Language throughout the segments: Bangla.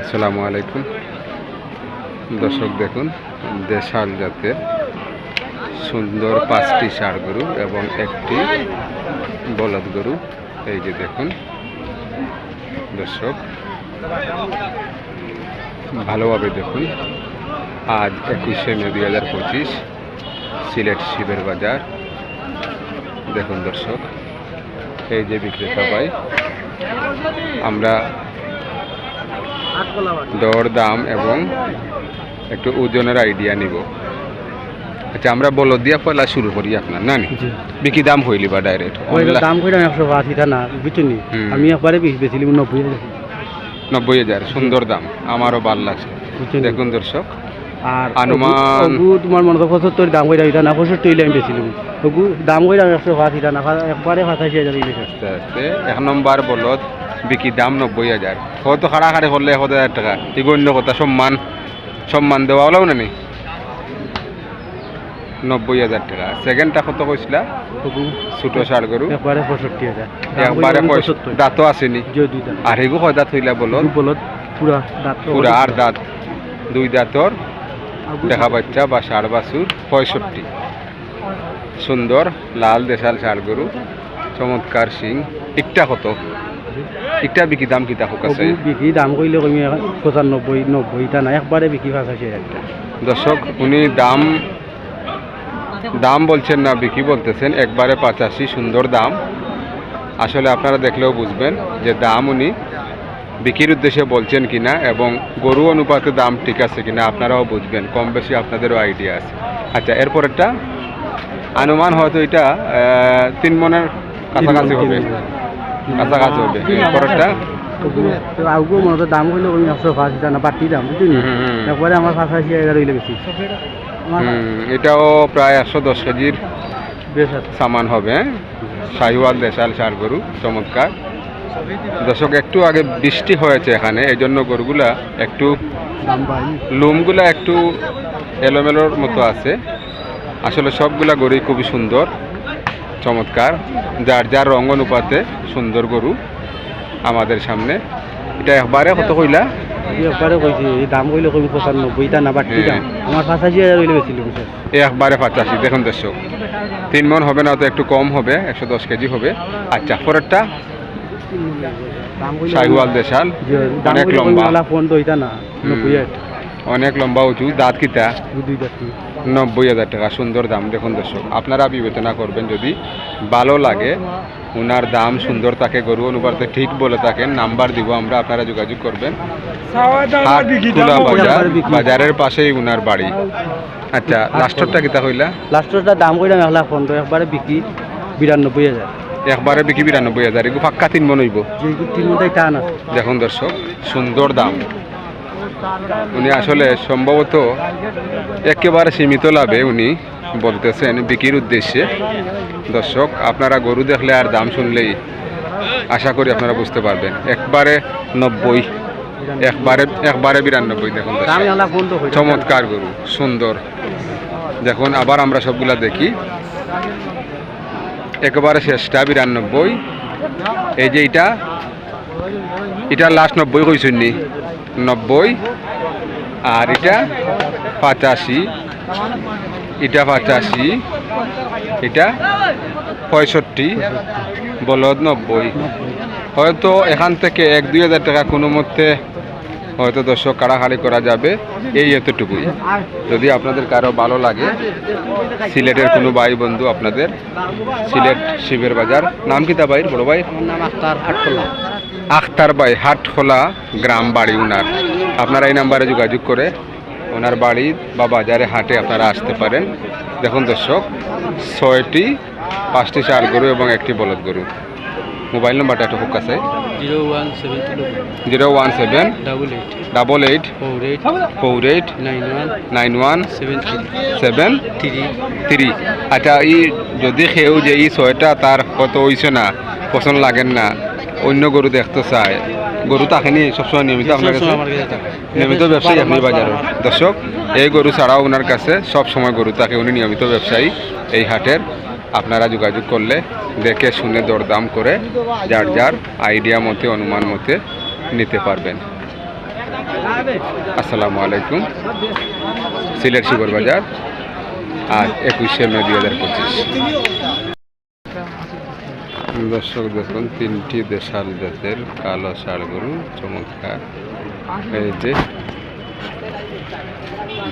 আসসালামু আলাইকুম। দর্শক দেখুন, দেশাল জাতের সুন্দর পাঁচটি ষাড় গরু এবং একটি বলদ গরু। এই যে দেখুন, দর্শক, ভালোভাবে দেখুন, আজ একুশে মে দুই হাজার পঁচিশ, সিলেট শিবের বাজার। দেখুন দর্শক, এই যে বিক্রেতা ভাই, আমরা দর দাম এবং একটু ওজনের আইডিয়া নিব। আচ্ছা আমরা বলো দিয়া পয়লা শুরু করি আপনার না নি? বিকি দাম হইলি বা ডাইরেক্ট দাম কইলাম একশো এটা না হুম। আমি একবারে বেশি বেছিলাম নব্বই হাজার। নব্বই হাজার সুন্দর দাম আমারও ভালো লাগছে। দেখুন দর্শক আর আনুমান- তোমার মনে করো পঁচাত্তর দাম কইরা না হইলে আমি বেছিলাম দাম কইলাম একশো পাঁচ না একবারে হাজার আস্তে আস্তে এক নম্বর বলত বিকি দাম নব্বই হাজার। হয়তো খাড়াখাড়ি করলে এক হাজার টাকা। এগুলো অন্য কথা সম্মান। সম্মান দেওয়া হলেও না নি? নব্বই হাজার টাকা। সেকেন্ডটা কত কইছিলা? ছোটো ষাড় গরু। একবারে পঁয়ষট্টি হাজার। একবারে কইলাম পয়সা 75 দাঁতও আসেনি। আর এগু কয় দাঁত হইলা বলত দু বলদ পুরা দাঁত পুরা আর দাঁত। দুই দাঁতর দেখা বাচ্চা বা ষাড় বাছুর পঁয়ষট্টি। সুন্দর লাল দেশাল ষাড় গরু চমৎকার সিং ইকটা কত? ইকটা বিকি দাম কিতা হোক আছে? বিক্রি দাম কইলে কমি পঁচানব্বই নব্বইটা না একবারে বিক্রি পাঁচাশি হাজার টাকা। দর্শক উনি দাম দাম বলছেন না বিকি বলতেছেন একবারে পঁচাশি সুন্দর দাম। আসলে আপনারা দেখলেও বুঝবেন যে দাম উনি বিক্রির উদ্দেশ্যে বলছেন কিনা এবং গরু অনুপাতে দাম ঠিক আছে কিনা আপনারাও বুঝবেন কম বেশি আপনাদেরও আইডিয়া আছে। আচ্ছা এরপরেরটা? আনুমান হয়তো এটা তিন মনের কাছাকাছি হবে। কাছাকাছি হবে। মনে। দাম হইলে একশো পাঁচ না বাড়তি দাম বুঝলি? হুম। আমার হইলে বেশি। এটাও প্রায় একশো দশ কেজির সামান হবে হ্যাঁ? শাহিওয়াল দেশাল সার গরু চমৎকার। দর্শক একটু আগে বৃষ্টি হয়েছে এখানে এই জন্য গরুগুলা একটু লোমগুলা একটু এলোমেলোর মতো আছে। আসলে সবগুলা গরুই খুবই সুন্দর চমৎকার। যার যার রঙ অনুপাতে সুন্দর গরু আমাদের সামনে। এটা একবারে কত কইলা? একবারে কইছি এই দাম কইলে পঁচানব্বই না বাড়তি দাম। আমার পাঁচাশি হাজার হইলে বেশি একবারে পঁচাশি দেখুন দর্শক। তিন মন হবে না তো একটু কম হবে একশো দশ কেজি হবে। আচ্ছা পরেরটা? দাম দেশাল অনেক লম্বা। অনেক উঁচু দাঁত কিতা? নব্বই হাজার টাকা সুন্দর দাম দেখুন দর্শক। আপনারা বিবেচনা করবেন যদি ভালো লাগে ওনার দাম সুন্দর থাকে গরু অনুপাতে ঠিক বলে থাকেন নাম্বার দিব আমরা আপনারা যোগাযোগ করবেন। বাজারের পাশেই ওনার বাড়ি। আচ্ছা লাস্টরটা কিতা হইলা? লাস্টরটা দাম কইলাম এক লাখ পনেরো একবারে বিক্রি বিরানব্বই হাজার। একবারে বিকি বিরানব্বই হাজার এগুলো পাক্কা তিন মন হইব। তিন টান দেখুন দর্শক সুন্দর দাম। উনি আসলে সম্ভবত একেবারে সীমিত লাভে উনি বলতেছেন বিক্রির উদ্দেশ্যে। দর্শক আপনারা গরু দেখলে আর দাম শুনলেই আশা করি আপনারা বুঝতে পারবেন। একবারে নব্বই একবারে একবারে বিরানব্বই দেখুন। চমৎকার গরু সুন্দর। দেখুন আবার আমরা সবগুলা দেখি। একেবারে শেষটা বিরানব্বই। এই যে এটা এটা লাস্ট নব্বই কইছেন নি? নব্বই। আর এটা পঁচাশি। এটা পঁচাশি। এটা পঁয়ষট্টি। বলদ নব্বই। হয়তো এখান থেকে এক দুই হাজার টাকা কোনো মধ্যে হয়তো দর্শক কাড়াকাড়ি করা যাবে। এই এতটুকুই। যদি আপনাদের কারও ভালো লাগে, সিলেটের কোনো ভাই বন্ধু আপনাদের, সিলেট শিবের বাজার। নাম কি তা ভাইয়ের? বড় ভাই? নাম আখতার আখতার ভাই হাটখোলা গ্রাম বাড়ি উনার। আপনারা এই নাম্বারে যোগাযোগ করে ওনার বাড়ি বা বাজারে হাটে আপনারা আসতে পারেন। দেখুন দর্শক ছয়টি পাঁচটি চার গরু এবং একটি বলদ গরু। মোবাইল নাম্বারটা একটু হোক আছে। Zero one seven zero one seven double eight. Double eight four eight. Four eight nine one nine one seven three. Seven three. Three. আচ্ছা ই যদি সেও যে এই ছয়টা তার কত হইছে না পছন্দ লাগেন না অন্য গরু দেখতে চায় গরু তাকেনি সবসময় নিয়মিত আপনার কাছে নিয়মিত ব্যবসায়ী আপনি বাজারে দর্শক এই গরু ছাড়াও ওনার কাছে সব সময় গরু থাকে উনি নিয়মিত ব্যবসায়ী এই হাটের। আপনারা যোগাযোগ করলে দেখে শুনে দরদাম করে যার যার আইডিয়া মতে অনুমান মতে নিতে পারবেন। আসসালামু আলাইকুম। সিলেট শিবর বাজার আর একুশে মে দুই হাজার পঁচিশ। দর্শক দেখুন তিনটি দেশাল জাতের কালো গরু চমৎকার। এই যে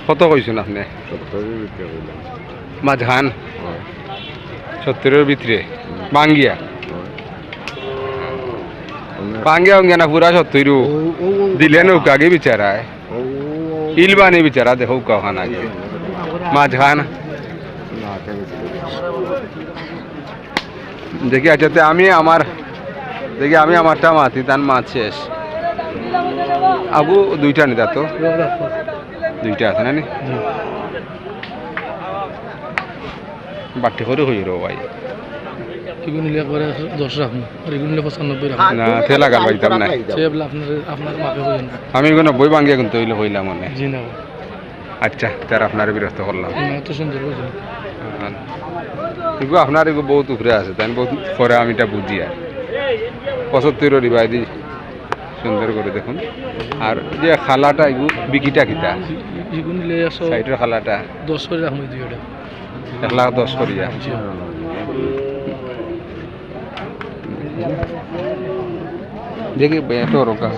কত কইছেন আপনি? মাঝখান। সত্তরের ভিতরে? বাঙ্গিয়া? বাঙ্গিয়া অঙ্গিয়া না পুরা সত্তরও দিলে নৌকাগে বিচারায়। ইলবানি বিচারা দেখো কখন আগে মাঝখান। দেখি আচ্ছা আমি আমার দেখি আমি আমারটা মাতি তার মাছ শেষ। আবু দুইটা নিতা তো। দুইটা আছে না নি? বাটি করে হই রো ভাই দশ রাখুন। আর এগুলো পঁচানব্বই রাখুন। না তেলা গাল পাইতাম না আপনার আপনার মাপে হইন আমি কোনো বই ভাঙ্গিয়া কিন্তু হইলে হইলাম মানে জি না। আচ্ছা তার আপনার বিরক্ত করলাম। এগুলো আপনার এগুলো বহুত উপরে আছে তাই বহুত পরে আমি এটা বুঝি আর। পঁচাত্তর রিবাই দি সুন্দর করে দেখুন। আর যে খালাটা এগুলো বিকিটা কিতা? সাইডের খালাটা। দশ করে রাখুন এক লাখ দশ করিয়া দেখি এত রোকা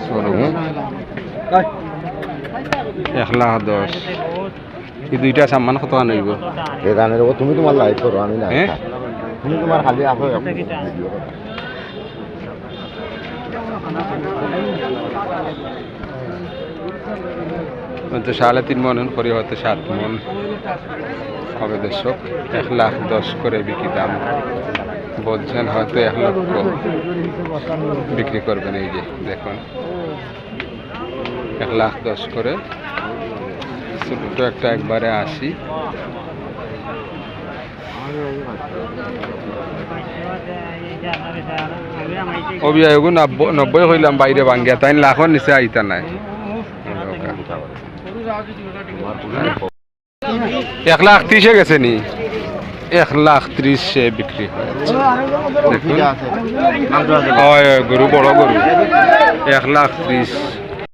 এক লাখ দশ। এই দুইটা সামান কত আনইব এই গানের ওপর তুমি তোমার লাইভ করো আমি না। হ্যাঁ? তুমি তোমার খালি আসো হয়তো সাড়ে তিন মন করে হয়তো সাত মন। হবে দর্শক এক লাখ দশ করে বিক্রি দাম। বলছেন হয়তো এক লক্ষ। বিক্রি করবেন এই যে দেখুন। এক লাখ দশ করে ছোটো একটা একবারে আসি। অভিযোগ নব্বই হইলাম বাইরে ভাঙ্গিয়া তাই লাখর নিচে আইতা নাই। এক লাখ ত্রিশে গেছে নি? এক লাখ ত্রিশে বিক্রি হয় গরু বড় গরু। এক লাখ ত্রিশ।